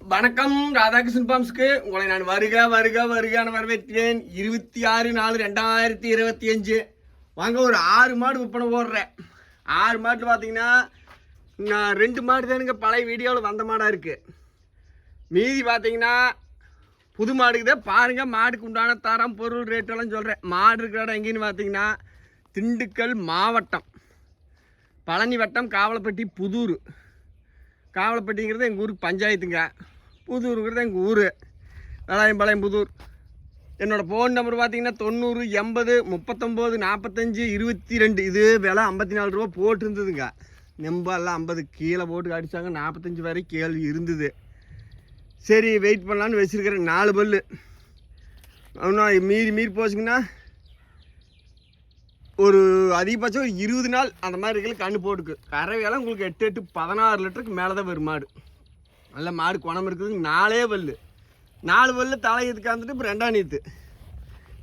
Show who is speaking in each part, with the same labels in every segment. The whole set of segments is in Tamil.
Speaker 1: வணக்கம் ராதாகிருஷ்ணன் பாம்ஸ்க்கு. உங்களை நான் வருக வருக வருகான வரவேற்கிறேன். இருபத்தி ஆறு நாலு ரெண்டாயிரத்தி இருபத்தி அஞ்சு வாங்க ஒரு ஆறு மாடு விற்பனை போடுறேன். ஆறு மாட்டில் பார்த்தீங்கன்னா நான் ரெண்டு மாடு தானுங்க பழைய வீடியோவில் வந்த மாடாக இருக்குது மீதி பார்த்தீங்கன்னா புது மாடுக்கு தான். பாருங்கள் மாடுக்கு உண்டான தரம் பொருள் ரேட்டெல்லாம் சொல்கிறேன் மாடு இருக்கிற இடம் எங்கேன்னு பார்த்தீங்கன்னா திண்டுக்கல் மாவட்டம். பழனி வட்டம் காவலப்பட்டி புதூர். காவலப்பட்டிங்கிறது எங்கள் ஊருக்கு பஞ்சாயத்துங்க. புதூருங்கிறது எங்கள் ஊர். வேளாயம்பாளையம் புதூர். என்னோடய ஃபோன் நம்பர் பார்த்தீங்கன்னா தொண்ணூறு எண்பது முப்பத்தொம்போது நாற்பத்தஞ்சு இருபத்தி ரெண்டு இது விலை ஐம்பத்தி நாலு ரூபா போட்டிருந்ததுங்க. நெம்பெல்லாம் ஐம்பது கீழே போட்டு அடித்தாங்க நாற்பத்தஞ்சு வரை கேள்வி இருந்தது. சரி வெயிட் பண்ணலான்னு வச்சுருக்கிறேன். நாலு பல்லு. இன்னும் மீறி மீறி போச்சுங்கன்னா ஒரு அதிகபட்சம் ஒரு இருபது நாள் அந்த மாதிரி இருக்கிற கண்ணு போட்டுக்கு. கறவையெல்லாம் உங்களுக்கு எட்டு எட்டு பதினாறு லிட்டருக்கு மேலே தான் வரும் மாடு. நல்ல மாடு குணம் இருக்குது நாலே பல்லு நாலு பல்லு தலையத்துக்கு வந்துட்டு இப்போ ரெண்டாம் நீத்து.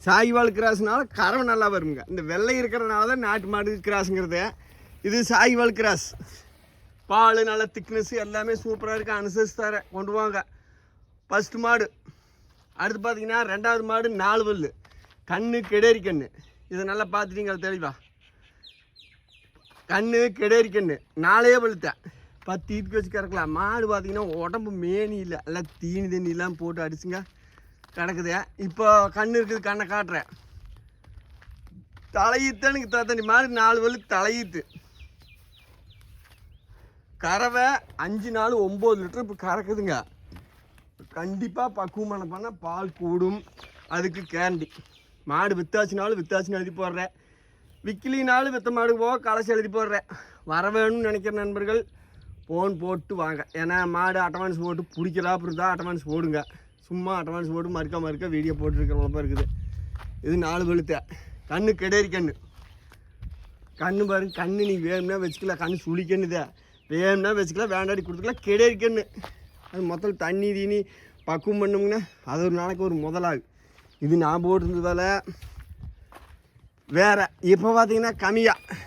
Speaker 1: சாய்வால் கிராஸ்னால கறவை நல்லா வருங்க. இந்த வெள்ளை இருக்கிறதுனால தான் நாட்டு மாடு கிராஸுங்கிறது. இது சாய்வால் கிராஸ். பால் நல்ல திக்னஸ் எல்லாமே சூப்பராக இருக்குது அனுசரிச்சு தர கொண்டு வாங்க. ஃபஸ்ட்டு மாடு. அடுத்து பார்த்தீங்கன்னா ரெண்டாவது மாடு நாலு பல்லு கண்ணு கெடேரி கண்ணு. இதை நல்லா பார்த்துட்டீங்க தெளிவா? கண்ணு கெடேரி கண்ணு. நாளையே பழுத்தேன் பத்து இதுக்கு வச்சு கறக்கலாம். மாடு பார்த்தீங்கன்னா உடம்பு மேனி இல்லை. எல்லாம் தீனி தண்ணிலாம் போட்டு அடிச்சுங்க. கிடக்குது. இப்போ கண்ணு இருக்குது கண்ணை காட்டுறேன். தலையீத்தனுக்கு தத்தனி மாடு நாலு வலு தலையீத்து. கறவை அஞ்சு நாள் ஒம்பது லிட்டர் இப்போ கறக்குதுங்க. கண்டிப்பாக பக்குவமான பண்ணால் பால் கூடும். அதுக்கு கேண்டி மாடு வித்தாச்சுனாலும் வித்தாச்சுன்னு எழுதி போடுறேன் விக்கிலினாலும் வித்த மாடு போக கலசி எழுதி போடுறேன் வர வேணும்னு நினைக்கிற நண்பர்கள் ஃபோன் போட்டு வாங்க. ஏன்னா மாடு அட்வான்ஸ் போட்டு பிடிக்கலாப்பு இருந்தால் அட்டவான்ஸ் போடுங்க. சும்மா அட்டவான்ஸ் போட்டு மறுக்க மறுக்க வீடியோ போட்டுருக்கிற இருக்குது. இது நாலு வெளுத்த. கண்ணு கிடையாது கண்ணு. கண்ணு பாருங்க கண்ணு நீ வேணும்னா வச்சுக்கலாம். கண்ணு சுழிக்கண்ணுதே வேணும்னா வச்சுக்கலாம் வேண்டாடி கொடுத்துக்கலாம். கிடையாது கண்ணு. அது மொத்தம் தண்ணி தீனி பக்குவம் பண்ணோம்னா அது ஒரு நாளைக்கு ஒரு முதலாகு இது நான் போட்டிருந்ததால் வேறு. இப்போ பார்த்தீங்கன்னா கம்மியாக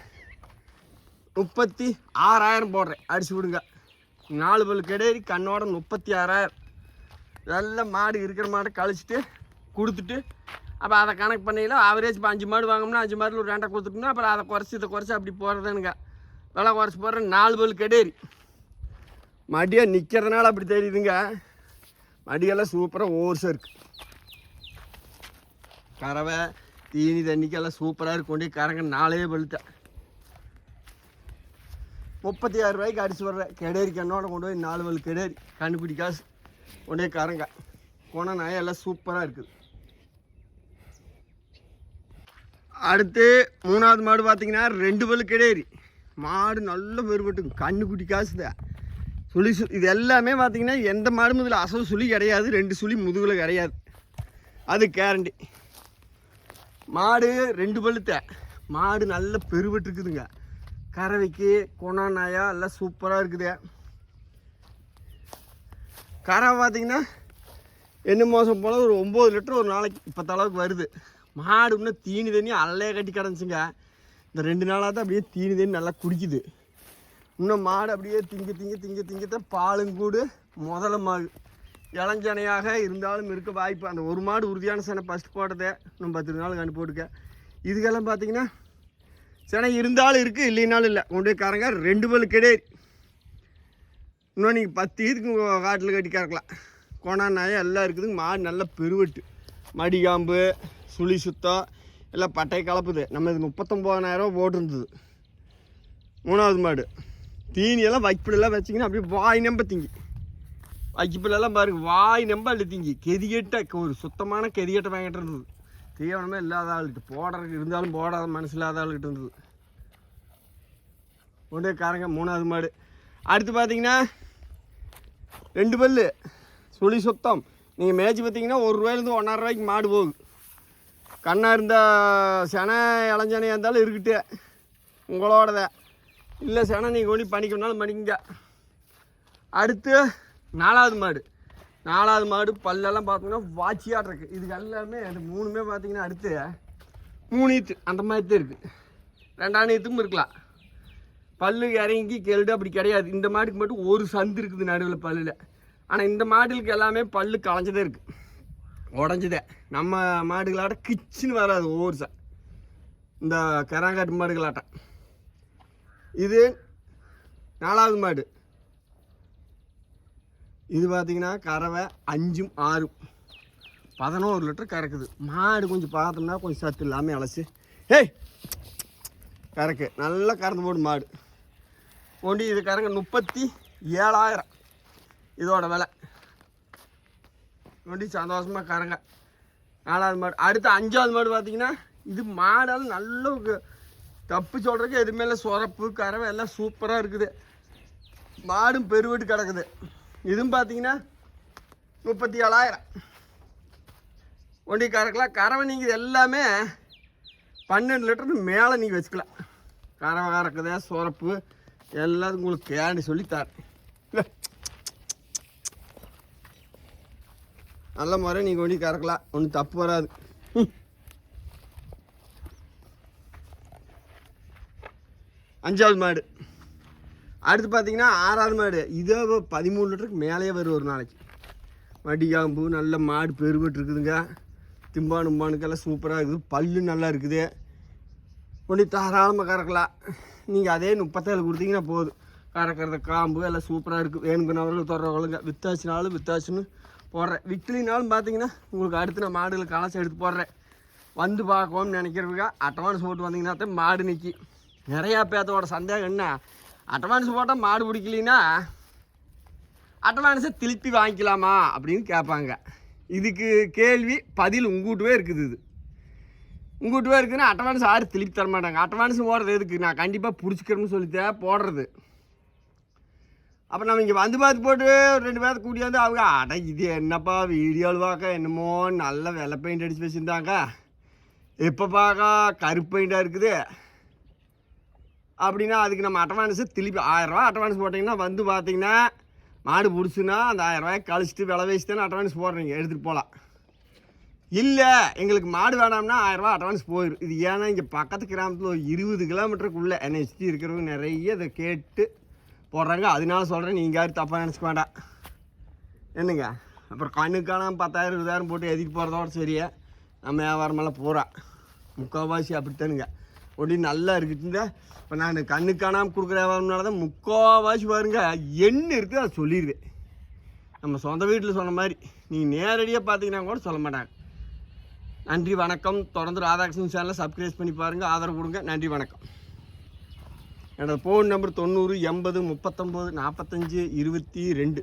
Speaker 1: முப்பத்தி ஆறாயிரம் போடுறேன். அடிச்சு விடுங்க. நாலு பல் கிடையாது கண்ணோட முப்பத்தி ஆறாயிரம். நல்ல மாடு இருக்கிற மாடை கழிச்சிட்டு கொடுத்துட்டு அப்போ அதை கணக்கு பண்ணிக்கலாம் ஆவரேஜ் இப்போ அஞ்சு மாடு வாங்கணும்னா அஞ்சு மாடில் ஒரு ரெண்டை கொடுத்துட்டோம்னா அப்புறம் அதை குறைச்சி இதை குறைச்சி அப்படி போடுறதுனுங்க. விலை குறைச்சி போடுறேன் நாலு பல் கிடையாது. மடியாக நிற்கிறதுனால அப்படி தெரியுதுங்க. மடியெல்லாம் சூப்பராக ஓர்ஸாக இருக்குது கறவை தீனி தண்ணிக்கெல்லாம் சூப்பராக இருக்கும். கொண்டு கறங்க நாலே பழுத்த முப்பத்தி ஆறு ரூபாய்க்கு அடிச்சு வர்றேன் கெடேரி கண்ணோட கொண்டு போய் நாலு வலு கெடேரி. கண்டுபிடி காசு. கொண்டே போய் கறங்க. போன நாய் எல்லாம் சூப்பராக இருக்குது. அடுத்து மூணாவது மாடு பார்த்தீங்கன்னா ரெண்டு வலு கெடேரி. மாடு நல்ல வேறுபட்டுங்க. கண்ணுக்குட்டி காசு தான். சுழி சு இது எல்லாமே பார்த்தீங்கன்னா எந்த மாடு இதில் அசவு சுழி கிடையாது. ரெண்டு சுழி முதுகில் கிடையாது. அது கேரண்டி மாடு ரெண்டு பழுத்த மாடு நல்ல பெருவட்டு இருக்குதுங்க கறவைக்கு குணா நாயா எல்லாம் சூப்பராக இருக்குது. கறவை பார்த்தீங்கன்னா என்ன மாதம் போல ஒரு ஒம்பது லிட்டர் ஒரு நாளைக்கு இப்போத்த அளவுக்கு வருது. மாடு இன்னும் தீனி தண்ணி அல்லையே கட்டி கிடந்துச்சுங்க. இந்த ரெண்டு நாளாக தான் அப்படியே தீனி தண்ணி நல்லா குடிக்குது. இன்னும் மாடு அப்படியே திங்க திங்க திங்க திங்கத்தான் பாலும் கூடு முதல்ல மாடு இளஞ்சனையாக இருந்தாலும் இருக்க வாய்ப்பு அந்த ஒரு மாடு உறுதியான சனை ஃபஸ்ட் போட்டதே இன்னும் பத்து நாள் கண்டு போட்டுக்க. இதுக்கெல்லாம் பார்த்தீங்கன்னா சனை இருந்தாலும் இருக்குது இல்லைனாலும் இல்லை. கொண்டு போய் காரங்க ரெண்டு பல் கிடையாது இன்னும் நீங்கள் பத்து இதுக்கு காட்டில் கட்டி கறக்கலாம். கொணா நாயம் எல்லாம் இருக்குதுங்க மாடு நல்ல பெருவெட்டு. மடிகாம்பு சுழி சுத்தம் எல்லாம் பட்டை கலப்புது. நம்ம இது முப்பத்தொம்போதாயிரரூவா போட்டிருந்தது. மூணாவது மாடு. தீனியெல்லாம் வைப்பிடலாம் வச்சிங்கன்னா அப்படியே வாய் நம்ப திங்கி. இப்பெல்லாம் பாருங்க வாய் நம்ப அழுத்திங்க. திங்கி கெதிகெட்ட ஒரு சுத்தமான கெதிகெட்ட வாங்கிட்டு இருந்தது. தீவனமே இல்லாத ஆளுகிட்ட போடுறதுக்கு இருந்தாலும் போடாத மனசு இல்லாத ஆளுகிட்ட இருந்தது. ஒன்றே காரங்க மூணாவது மாடு. அடுத்து பார்த்தீங்கன்னா ரெண்டு பல்லு. சுழி சுத்தம். நீங்கள் மேய்ச்சி பார்த்தீங்கன்னா ஒரு ரூபாயிலேருந்து ஒன்றரை ரூபாய்க்கு மாடு போகுது. கண்ணாக இருந்தால் செனை இளஞ்சனையாக இருந்தாலும் இருக்கிட்டே உங்களோடத. இல்லை செனை நீங்கள் ஒன்றி பண்ணிக்கணும்னாலும் பண்ணிக்கங்க அடுத்து நாலாவது மாடு. நாலாவது மாடு பல்லெல்லாம் பார்த்தீங்கன்னா வாட்சியாக இருக்கு. இதுக்கு எல்லாமே அந்த மூணுமே பார்த்தீங்கன்னா அடுத்து மூணு ஈத்து. அந்த மாதிரி தான் இருக்குது ரெண்டாம் ஈத்தும் இருக்கலாம். பல்லு இறங்கி கெல்டு அப்படி கிடையாது. இந்த மாட்டுக்கு மட்டும் ஒரு சந்து இருக்குது நடுவில் பல்லில். ஆனால் இந்த மாடுகளுக்கு எல்லாமே பல்லு களைஞ்சதே இருக்குது உடஞ்சதே. நம்ம மாடுகளாட்ட கிச்சின்னு வராது ஒவ்வொரு ச. இந்த கராங்காட்டு மாடுகளாட்டம் இது நாலாவது மாடு. இது பார்த்தீங்கன்னா கறவை அஞ்சும் ஆறும். பதினோரு லிட்டர் கறக்குது. மாடு கொஞ்சம் பார்த்தோம்னா கொஞ்சம் சத்து இல்லாமல் அலசி. ஏய்! கறக்கு. நல்லா கறந்து போடும் மாடு. கொண்டு இது கறங்க முப்பத்தி ஏழாயிரம். இதோட விலை. கொண்டு சந்தோஷமாக கறங்க. நாலாவது மாடு. அடுத்து அஞ்சாவது மாடு பார்த்தீங்கன்னா இது மாடால் நல்ல தப்பு சொல்கிறதுக்கு எதுவுமே இல்லை. சுரப்பு கறவை எல்லாம் சூப்பராக இருக்குது. மாடும் பெருவெட்டு கிடக்குது. இதுவும் பார்த்தீங்கன்னா முப்பத்தி ஏழாயிரம். ஒண்டி கறக்கலாம் கறவை நீங்கள் எல்லாமே பன்னெண்டு லிட்டருக்கு மேலே நீங்கள் வச்சுக்கலாம் கறவை கறக்குதே சுரப்பு எல்லாத்துக்கும் உங்களுக்கு கேண்டி சொல்லி தரேன் நல்ல முறை நீங்கள் ஒண்டி கறக்கலாம் ஒன்றும் தப்பு வராது. அஞ்சாவது மாடு. அடுத்து பார்த்தீங்கன்னா ஆறாவது மாடு. இதே பதிமூணு லிட்டருக்கு மேலேயே வரும் ஒரு நாளைக்கு. வடிகாம்பு நல்ல மாடு பெருபட்டு இருக்குதுங்க. திம்பான் உம்பானுக்கெல்லாம் சூப்பராக இருக்குது. பல்லு நல்லா இருக்குது. கொண்டு தாராளமாக கறக்கலாம். நீங்கள் அதே முப்பத்தேழு கொடுத்தீங்கன்னா போதும். கறக்கிறது காம்பு எல்லாம் சூப்பராக இருக்குது வேணுங்கிறவர்கள் தொடர்றவங்களுங்க வித்தாச்சுனாலும் வித்தாச்சுன்னு போடுறேன். விக்கலினாலும் பார்த்தீங்கன்னா உங்களுக்கு அடுத்து நான் மாடுகளை கலசம் எடுத்து போடுறேன். வந்து பார்க்கணும்னு நினைக்கிறவங்க அட்டவான்ஸ் போட்டு வந்தீங்கன்னா தான் மாடு நிற்கி நிறையா பேர்த்தோட சந்தேகம் என்ன? அட்வான்ஸ் போட்டால் மாடு பிடிக்கலனா அட்வான்ஸை திருப்பி வாங்கிக்கலாமா அப்படின்னு கேட்பாங்க. இதுக்கு கேள்வி பதில் உங்கள்கிட்டவே இருக்குது இது. உங்கள்கிட்டவே இருக்குதுன்னா அட்வான்ஸ் யாரும் திருப்பி தர மாட்டாங்க. அட்வான்ஸ் போடுறது எதுக்கு? நான் கண்டிப்பாக பிடிச்சிக்கிறேன்னு சொல்லித்தான் போடுறது. அப்போ நம்ம இங்கே வந்து பார்த்து போட்டு ஒரு ரெண்டு பேர்த்து கூட்டியாந்து அவங்க அட இது என்னப்பா வீடியோவில் பார்க்க என்னமோ நல்ல வெள்ளை பெயிண்ட் அடித்து வச்சுருந்தாங்க. இப்போ பார்க்க கருப்பு பெயிண்டாக இருக்குது. அப்படின்னா அதுக்கு நம்ம அட்வான்ஸு திருப்பி ஆயிரரூவா அட்வான்ஸ் போட்டிங்கன்னா வந்து பார்த்தீங்கன்னா மாடு பிடிச்சுன்னா அந்த ஆயிரரூவாயை கழிச்சிட்டு விலை வச்சு தானே அட்வான்ஸ் போடுறீங்க. எடுத்துகிட்டு போகலாம். இல்லை எங்களுக்கு மாடு வேணாம்னா ஆயிரரூவா அட்வான்ஸ் போயிடும் இது ஏன்னா இங்கே பக்கத்து கிராமத்தில் ஒரு இருபது கிலோமீட்டருக்குள்ளே என்னை சுற்றி இருக்கிறவங்க நிறைய இதை கேட்டு போடுறாங்க. அதனால சொல்கிறேன் நீங்கள் யாரும் தப்பாக நினச்சிக்க வேண்டாம். என்னங்க? அப்புறம் கண்ணுக்கான பத்தாயிரம் இருபதாயிரம் போட்டு எதிர்த்து போகிறதோட சரியா? நம்ம வியாபாரமெல்லாம் பூரா முக்கால்வாசி அப்படித்தானுங்க. ஒளி நல்லா இருக்குதுங்க இப்போ நான் கண்ணு காணாமல் கொடுக்குற வியாபாரம்னால தான் முக்கால்வாசி பாருங்க என்ன இருக்குது அதை சொல்லிடுவேன் நம்ம சொந்த வீட்டில் சொன்ன மாதிரி நீங்கள் நேரடியாக பார்த்தீங்கன்னா கூட சொல்ல மாட்டாங்க. நன்றி வணக்கம். தொடர்ந்து ராதாகிருஷ்ணன் சேனலை சப்ஸ்கிரைப் பண்ணி பாருங்கள் ஆதரவு கொடுங்க. நன்றி வணக்கம். என்னோடய ஃபோன் நம்பர் தொண்ணூறு எண்பது முப்பத்தொம்போது நாற்பத்தஞ்சு இருபத்தி ரெண்டு.